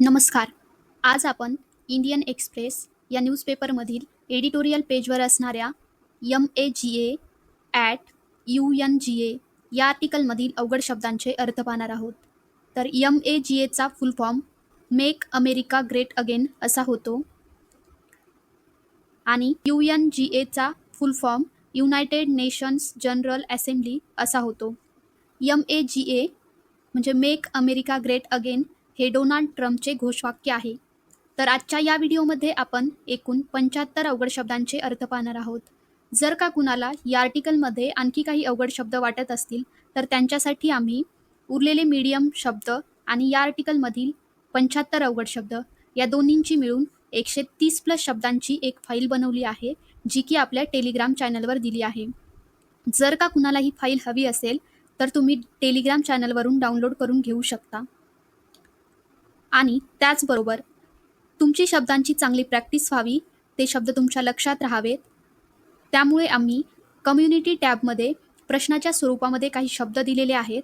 नमस्कार. आज आपण इंडियन एक्सप्रेस या न्यूजपेपरमधील एडिटोरियल पेजवर असणाऱ्या M A G A at U N G A या आर्टिकलमधील अवघड शब्दांचे अर्थ पाहणार आहोत. तर यम ए जी एचा full form make America great again असा होतो. आणि यू एन जी एचा full form United Nations General Assembly असा होतो. यम ए जी ए म्हणजे मेक अमेरिका ग्रेट अगेन हे डोनाल्ड ट्रम्पचे घोषवाक्य आहे. तर आजच्या या व्हिडिओमध्ये आपण एकूण पंच्याहत्तर अवघड शब्दांचे अर्थ पाहणार आहोत. जर का कुणाला या आर्टिकलमध्ये आणखी काही अवघड शब्द वाटत असतील तर त्यांच्यासाठी आम्ही उरलेले मीडियम शब्द आणि या आर्टिकलमधील पंच्याहत्तर अवघड शब्द या दोन्हींची मिळून एकशे तीस प्लस शब्दांची एक फाईल बनवली आहे जी की आपल्या टेलिग्राम चॅनलवर दिली आहे. जर का कुणाला ही फाईल हवी असेल तर तुम्ही टेलिग्राम चॅनलवरून डाउनलोड करून घेऊ शकता. आणि त्याचबरोबर तुमची शब्दांची चांगली प्रॅक्टिस व्हावी ते शब्द तुमच्या लक्षात राहावेत. त्यामुळे आम्ही कम्युनिटी टॅबमध्ये प्रश्नाच्या स्वरूपामध्ये काही शब्द दिलेले आहेत.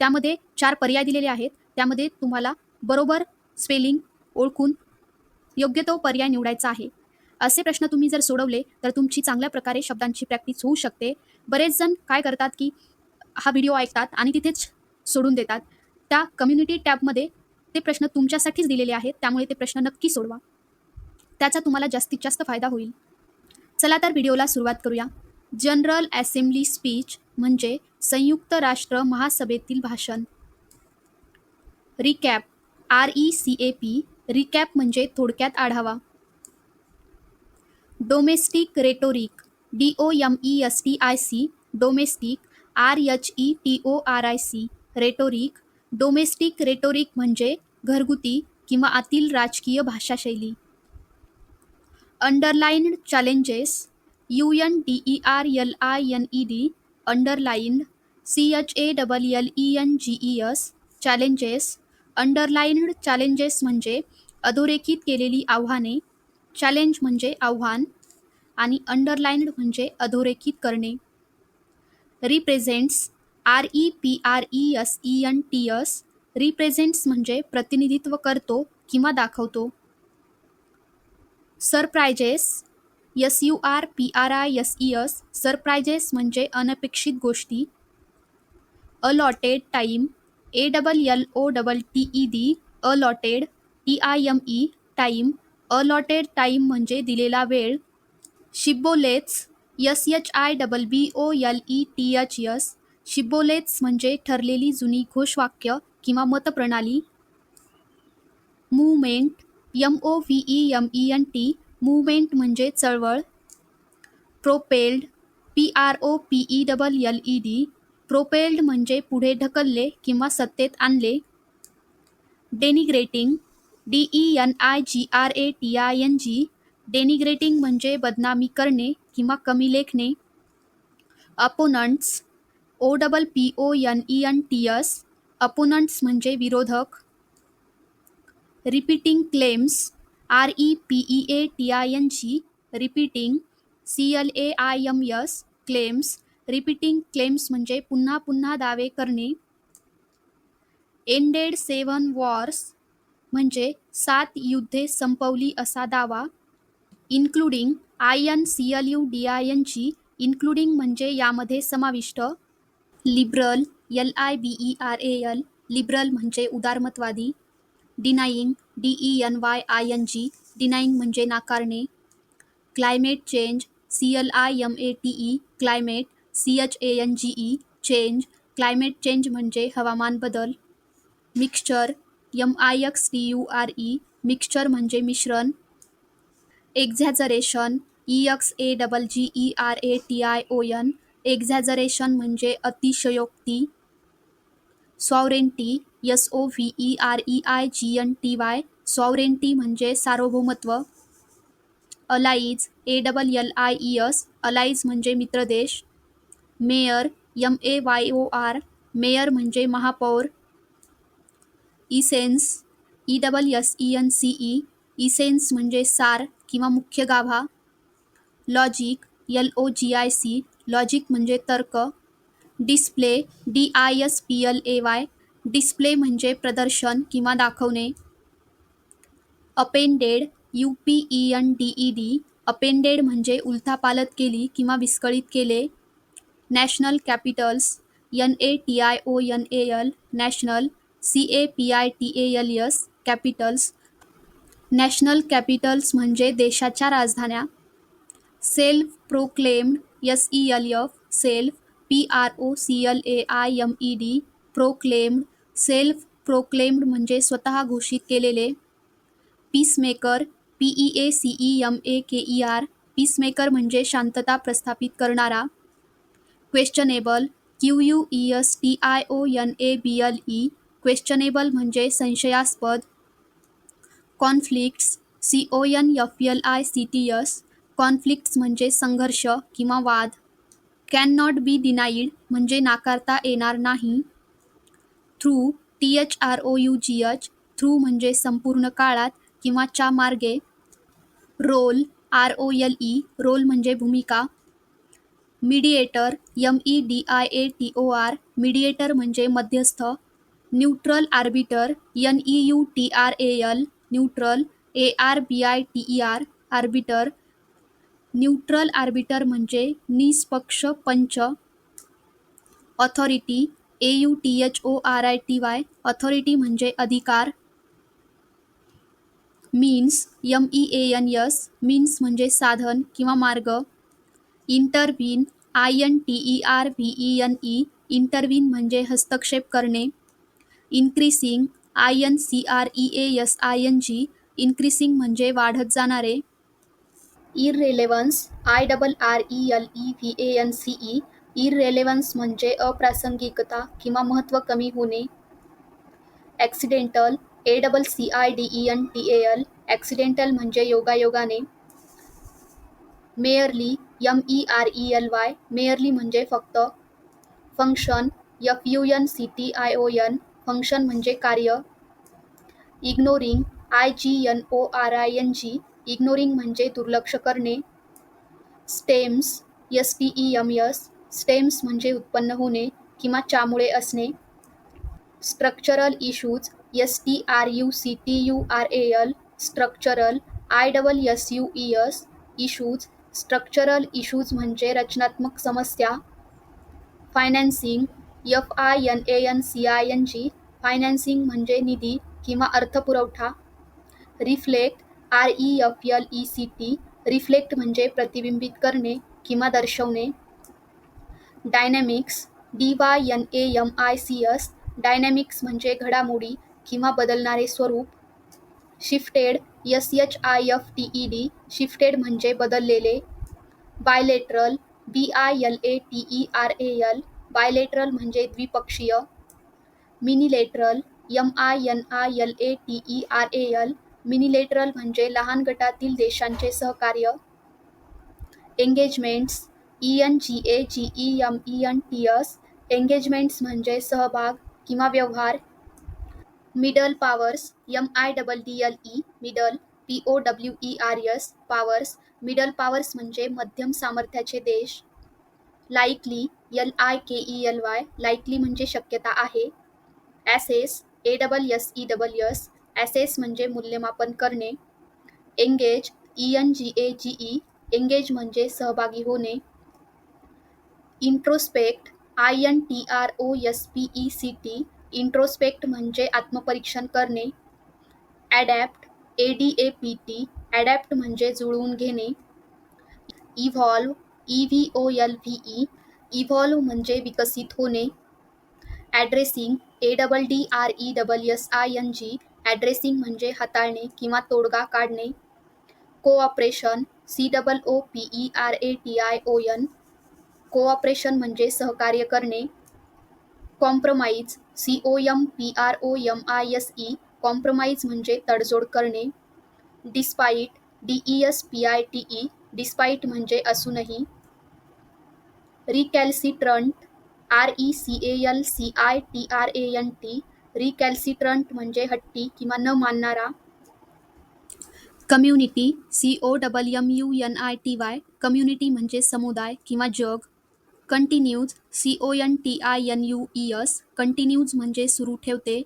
त्यामध्ये चार पर्याय दिलेले आहेत. त्यामध्ये तुम्हाला बरोबर स्पेलिंग ओळखून योग्य तो पर्याय निवडायचा आहे. असे प्रश्न तुम्ही जर सोडवले तर तुमची चांगल्या प्रकारे शब्दांची प्रॅक्टिस होऊ शकते. बरेच जण काय करतात की हा व्हिडिओ ऐकतात आणि तिथेच सोडून देतात. त्या कम्युनिटी टॅबमध्ये ते प्रश्न तुमच्यासाठीच दिलेले आहेत त्यामुळे ते प्रश्न नक्की सोडवा. त्याचा तुम्हाला जास्तीत जास्त फायदा होईल. चला तर व्हिडिओला सुरुवात करूया. जनरल असेंब्ली स्पीच म्हणजे संयुक्त राष्ट्र महासभेतील भाषण. Recap R E C A P recap म्हणजे थोडक्यात आढावा. Domestic rhetoric D O M E S T I C domestic R H E T O R I C rhetoric domestic rhetoric म्हणजे घरगुती किंवा आतील राजकीय भाषाशैली. Underlined challenges U N D E R L I N E D underlined C H A double L E N G E S challenges underlined challenges म्हणजे अधोरेखित केलेली आव्हाने चॅलेंज म्हणजे आव्हान आणि अंडरलाईन्ड म्हणजे अधोरेखित करणे. Represents R E P R E S E N T S represents म्हणजे प्रतिनिधित्व करतो किंवा दाखवतो. Surprises S U R P R I S E S surprises म्हणजे अनपेक्षित गोष्टी. Allotted time A double L O double T E D allotted T I M E time allotted time म्हणजे दिलेला वेळ. Shibboleths S H I double B O L E T H S shibboleths म्हणजे ठरलेली जुनी घोषवाक्य. किंवा मतप्रणाली movement M O V E M E N T movement म्हणजे चळवळ propelled P R O P E double L E D propelled म्हणजे पुढे ढकलले किंवा सत्तेत आणले denigrating D E N I G R A T I N G denigrating म्हणजे बदनामी करणे किंवा कमी लेखणे opponents O double P O N E N T S opponents म्हणजे विरोधक. Repeating claims R E P E A T I N G repeating C L A I M S claims repeating claims म्हणजे पुन्हा पुन्हा दावे करणे. Ended सेवन Wars म्हणजे सात युद्धे संपवली असा दावा. Including I N C L U D I N G including म्हणजे यामध्ये समाविष्ट. Liberal L I B E R A L liberal म्हणजे उदारमतवादी denying D E N Y I N G denying म्हणजे नाकारणे climate change C L I M A T E climate C H A N G E change climate change म्हणजे हवामान बदल mixture M I X T U R E mixture म्हणजे मिश्रण exaggeration E X A double G E R A T I O N exaggeration म्हणजे अतिशयोक्ती sovereignty, S O V E R E I G N T Y, sovereignty म्हणजे सार्वभौमत्व. Allies A double L I E S allies म्हणजे मित्रदेश mayor, M A Y O R, mayor म्हणजे महापौर. Essence, E double S E N C E, essence म्हणजे सार किंवा मुख्य गाभा. Logic, L O G I C, logic म्हणजे तर्क. Display D I S P L A Y display म्हणजे प्रदर्शन किंवा दाखवणे. Upended U P E N D E D. Upended म्हणजे उलथापालत केली किंवा विस्कळीत केले. National capitals N A T I O N A L national C A P I T A L S capitals. National capitals म्हणजे देशाच्या राजधान्या. Self proclaimed S E L F self P R O C L A I M E D proclaimed self proclaimed म्हणजे स्वतः घोषित केलेले. Peacemaker P E A C E M A K E R peacemaker म्हणजे शांतता प्रस्थापित करणारा. Questionable Q U E S T I O N A B L E questionable म्हणजे संशयास्पद. Conflicts C O N F L I C T S conflicts म्हणजे संघर्ष किंवा वाद. कॅन नॉट बी डिनाईड म्हणजे नाकारता येणार नाही. Through T H R O U G H through म्हणजे संपूर्ण काळात किंवा च्या मार्गे. Role R O L E role म्हणजे भूमिका. Mediator M E D I A T O R mediator म्हणजे मध्यस्थ. Neutral arbiter N E U T R A L neutral A R B I T E R arbiter neutral arbiter म्हणजे निष्पक्ष पंच authority A U T H O R I T Y authority म्हणजे अधिकार. Means M E A N S means म्हणजे साधन किंवा मार्ग. Intervene I N T E R V E N E intervene म्हणजे हस्तक्षेप करणे. Increasing I N C R E A S I N G increasing म्हणजे वाढत जाणारे. Irrelevance I double R E L E V A N C E irrelevance म्हणजे अप्रासंगिकता किंवा महत्त्व कमी होणे. Accidental A double C I D E N T A L accidental म्हणजे योगायोगाने. Merely M E R E L Y merely म्हणजे फक्त. Function F U N C T I O N function म्हणजे कार्य. Ignoring I G N O R I N G ignoring म्हणजे दुर्लक्ष करणे. Stems S T E M S stems म्हणजे उत्पन्न होणे किंवा चामुळे असणे. Structural issues S T R U C T U R A L structural I double S U E S issues structural issues म्हणजे रचनात्मक समस्या. Financing F I N A N C I N G financing म्हणजे निधी किंवा अर्थपुरवठा reflect R E F L E C T reflect म्हणजे प्रतिबिंबित करणे किंवा दर्शवणे. Dynamics D Y N A M I C S dynamics म्हणजे घडामोडी किंवा बदलणारे स्वरूप. Shifted S H I F T E D shifted म्हणजे बदललेले. Bilateral B I L A T E R A L bilateral म्हणजे द्विपक्षीय. Minilateral M I N I L A T E R A L minilateral म्हणजे लहान गटातील देशांचे सहकार्य. Engagements E N G A G E M E N T S engagements म्हणजे सहभाग किंवा व्यवहार. Middle powers M I double D L E middle P O W E R S powers middle powers म्हणजे मध्यम सामर्थ्याचे देश. Likely L I K E L Y likely म्हणजे शक्यता आहे. Assess A double S E double S assess म्हणजे मूल्यमापन करणे. Engage E N G A G E engage म्हणजे सहभागी होणे. Introspect I N T R O S P E C T introspect म्हणजे आत्मपरीक्षण करणे. Adapt A D A P T adapt म्हणजे जुळवून घेणे. Evolve E V O L V E evolve म्हणजे विकसित होणे. Addressing A double D R E double S I N G addressing म्हणजे हाताळणे किंवा तोडगा काढणे. Cooperation C double O P E R A T I O N cooperation म्हणजे सहकार्य करणे. Compromise C O M P R O M I S E compromise म्हणजे तडजोड करणे. Despite D E S P I T E despite म्हणजे असूनही. Recalcitrant R E C A L C I T R A N T recalcitrant म्हणजे हट्टी किंवा न मानणारा community C O double M U N I T Y community म्हणजे समुदाय किंवा जग. Continues C O N T I N U E S continues म्हणजे सुरू ठेवते.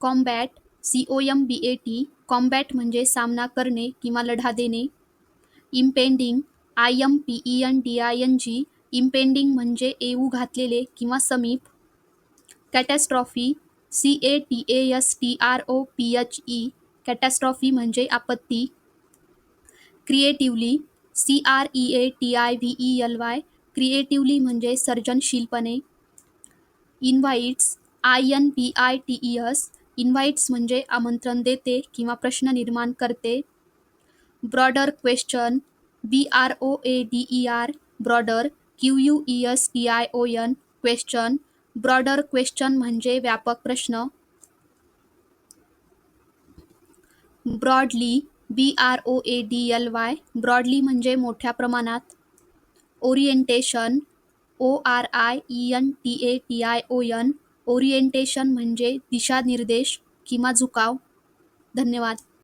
Combat C O M B A T combat म्हणजे सामना करणे किंवा लढा देणे. Impending I M P E N D I N G impending म्हणजे येऊ घातलेले किंवा समीप. Catastrophe C A T A S T R O P H E catastrophe म्हणजे आपत्ती. Creatively C R E A T I V E L Y creatively म्हणजे सर्जनशीलपणे. Invites I N P I T E S invites म्हणजे आमंत्रण देते किंवा प्रश्न निर्माण करते. Broader question B R O A D E R broader Q U E S T I O N question broader question म्हणजे व्यापक प्रश्न. Broadly B R O A D L Y broadly म्हणजे मोठ्या प्रमाणात. Orientation O R I E N T A T I O N orientation म्हणजे दिशानिर्देश किंवा झुकाव. धन्यवाद.